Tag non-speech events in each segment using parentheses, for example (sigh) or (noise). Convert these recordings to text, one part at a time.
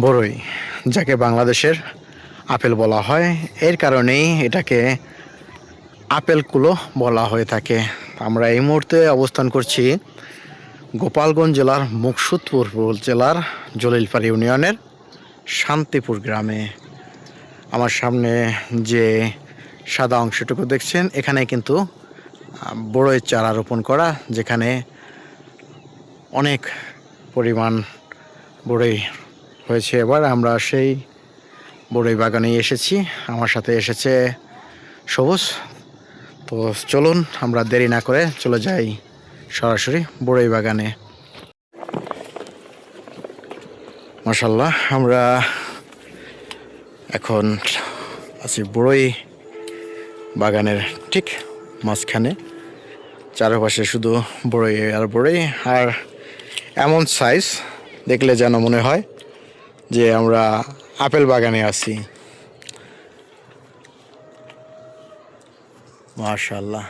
বড়ই, যাকে বাংলাদেশের আপেল বলা হয়। এর কারণেই এটাকে আপেল কুলো বলা হয়ে থাকে। আমরা এই মুহূর্তে অবস্থান করছি গোপালগঞ্জ জেলার মুকসুদপুর জেলার জলিলপাড়ি ইউনিয়নের শান্তিপুর গ্রামে। আমার সামনে যে সাদা অংশটুকু দেখছেন এখানে কিন্তু বড়ইয়ের চারা রোপণ করা, যেখানে অনেক পরিমাণ বড়ই হয়েছে এবার আমরা সেই বড়ই বাগানে এসেছি। আমার সাথে এসেছে সবুজ। তো চলুন, আমরা দেরি না করে চলে যাই সরাসরি বড়ই বাগানে। মাসাল্লাহ আমরা এখন আছি বড়ই বাগানের ঠিক মাঝখানে। চারপাশে শুধু বড়ই আর বড়ই, আর এমন সাইজ দেখলে যেন মনে হয় যে আমরা আপেল বাগানে আছি। মাশাল্লাহ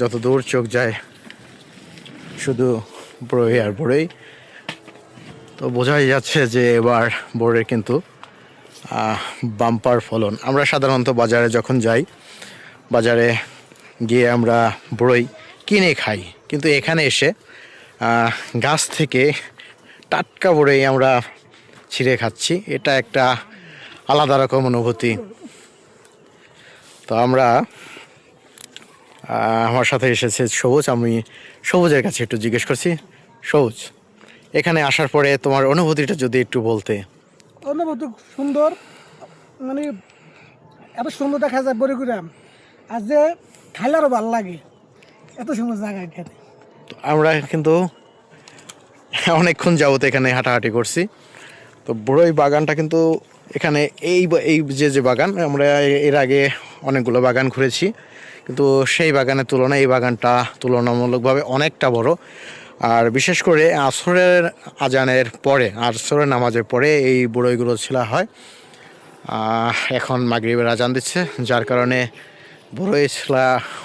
যত দূর চোখ যায়, শুধু বড়ই আর বড়ই তো বোঝাই যাচ্ছে যে এবার বড়ের কিন্তু বাম্পার ফলন। আমরা সাধারণত বাজারে যখন যাই, বাজারে গিয়ে আমরা বড়ই কিনে খাই। কিন্তু এখানে এসে গাছ থেকে টাটকা বড়ই আমরা ছিঁড়ে খাচ্ছি। এটা একটা আলাদা রকম অনুভূতি। তো আমরা আমার সাথে এসেছে সবুজ। আমি সবুজের কাছে একটু জিজ্ঞেস করছি। সবুজ, এখানে আসার পরে তোমার অনুভূতিটা যদি একটু বলতে। অনুভূতি সুন্দর। মানে এত সুন্দর দেখা যায় বরিগুড়াম আর যে খাইলে আরও ভালো লাগে। এত সুন্দর জায়গা এখানে। আমরা কিন্তু অনেকক্ষণ যাবত এখানে হাঁটাহাঁটি করছি। তো বড়ই বাগানটা কিন্তু এখানে এই এই যে যে বাগান, আমরা এর আগে অনেকগুলো বাগান ঘুরেছি। কিন্তু সেই বাগানের তুলনায় এই বাগানটা তুলনামূলকভাবে অনেকটা বড়। আর বিশেষ করে আসরের আজানের পরে, আসরের নামাজের পরে এই বড়ইগুলো ছেলা হয়। এখন মাগরিবের আজান দিচ্ছে, যার কারণে বড়ই ছেলা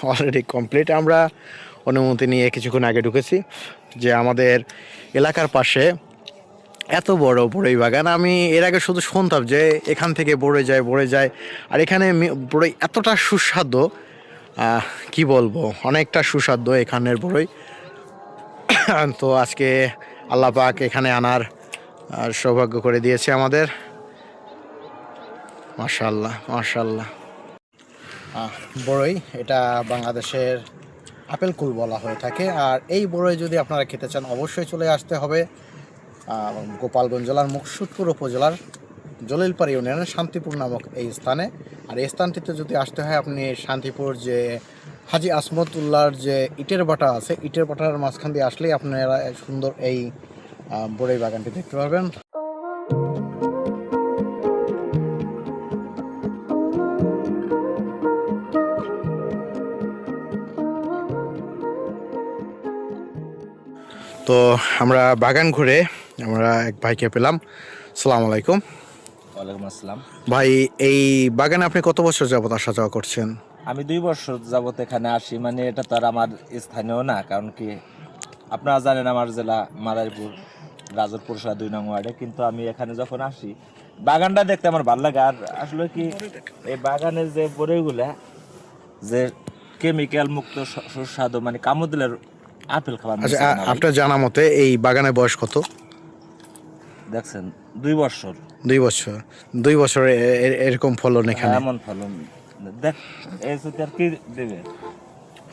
অলরেডি কমপ্লিট আমরা অনুমতি নিয়ে কিছুক্ষণ আগে ঢুকেছি যে আমাদের এলাকার পাশে এত বড় বড়ই বাগান আমি এর আগে শুধু শুনতাম যে এখান থেকে বড়ে যায় বড়ে যায়। আর এখানে বড়ই এতটা সুস্বাদু কি বলব, অনেকটা সুস্বাদু এখানের বড়ই (coughs) তো আজকে আল্লাহ পাক এখানে আনার সৌভাগ্য করে দিয়েছে আমাদের। মাশাল্লাহ মাশাল্লাহ বড়ই, এটা বাংলাদেশের আপেল কুল বলা হয়ে থাকে। আর এই বড়ই যদি আপনারা খেতে চান, অবশ্যই চলে আসতে হবে গোপালগঞ্জ জেলার মুকসুদপুর উপজেলার জলিলপাড়ি ইউনিয়নের শান্তিপুর নামক এই স্থানে। আর এই স্থানটিতে যদি আসতে হয়, আপনি শান্তিপুর যে হাজি আসমতুল্লাহর যে ইটের বাটা আছে, ইটের বাটার মাঝখান দিয়ে আসলেই আপনারা সুন্দর এই বড়ই বাগানটি দেখতে পারবেন। তো আমরা বাগান ঘুরে আমরা এক ভাইকে পেলাম। সালাম আলাইকুম। ওয়ালাইকুম আসসালাম। ভাই এই বাগানে আপনি কত বছর যাবত আসা যাওয়া করছেন? আমি দুই বছর যাবত এখানে আসি মানে এটা তো আর আমার স্থানীয় না কারণ কি আপনারা জানেন আমার জেলা মাদারীপুর রাজরপুর সাহা দুই নং ওয়ার্ডে কিন্তু আমি এখানে যখন আসি বাগানটা দেখতে আমার ভালো লাগে। আর আসলে কি এই বাগানের যে বড়িগুলা যে কেমিক্যাল মুক্ত সুস্বাদু মানে কামুদিলের আপেল খাবার আচ্ছা। আপনার জানা মতে এই বাগানের বয়স কত? দেখছেন দুই বছর। দুই বছর। দুই বছর এরকম ফলন এখানে? এমন ফলন। দেখ এই আর কি দেবে?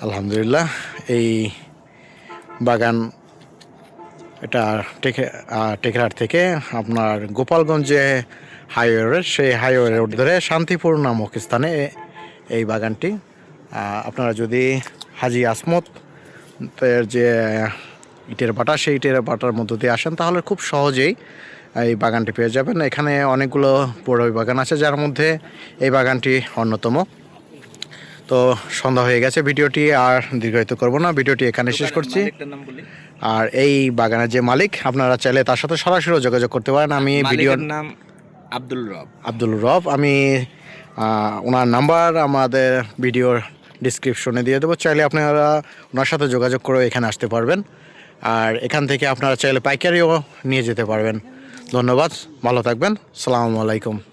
আলহামদুলিল্লাহ এই বাগান এটা টেকে টেকরার থেকে আপনার গোপালগঞ্জে হাইওয়ে সেই হাইওয়ে রোড ধরে শান্তিপুর নামক স্থানে এই বাগানটি। আপনারা যদি হাজি আসমত যে ইটের বাটা সেই ইটের বাটার মধ্য দিয়ে আসেন তাহলে খুব সহজেই এই বাগানটি পেয়ে যাবেন। এখানে অনেকগুলো বড় বাগান আছে যার মধ্যে এই বাগানটি অন্যতম। তো সন্ধ্যা হয়ে গেছে ভিডিওটি আর দীর্ঘায়িত করব না ভিডিওটি এখানে শেষ করছি। আর এই বাগানের যে মালিক আপনারা চাইলে তার সাথে সরাসরি যোগাযোগ করতে পারেন। আমি ভিডিওর নাম আব্দুল রব। আব্দুল রব। আমি ওনার নাম্বার আমাদের ভিডিওর ডিসক্রিপশনে দিয়ে দেবো। চাইলে আপনারা ওনার সাথে যোগাযোগ করে এখানে আসতে পারবেন। আর এখান থেকে আপনারা চাইলে পাইকারিও নিয়ে যেতে পারবেন। ধন্যবাদ, ভালো থাকবেন। সালামু আলাইকুম।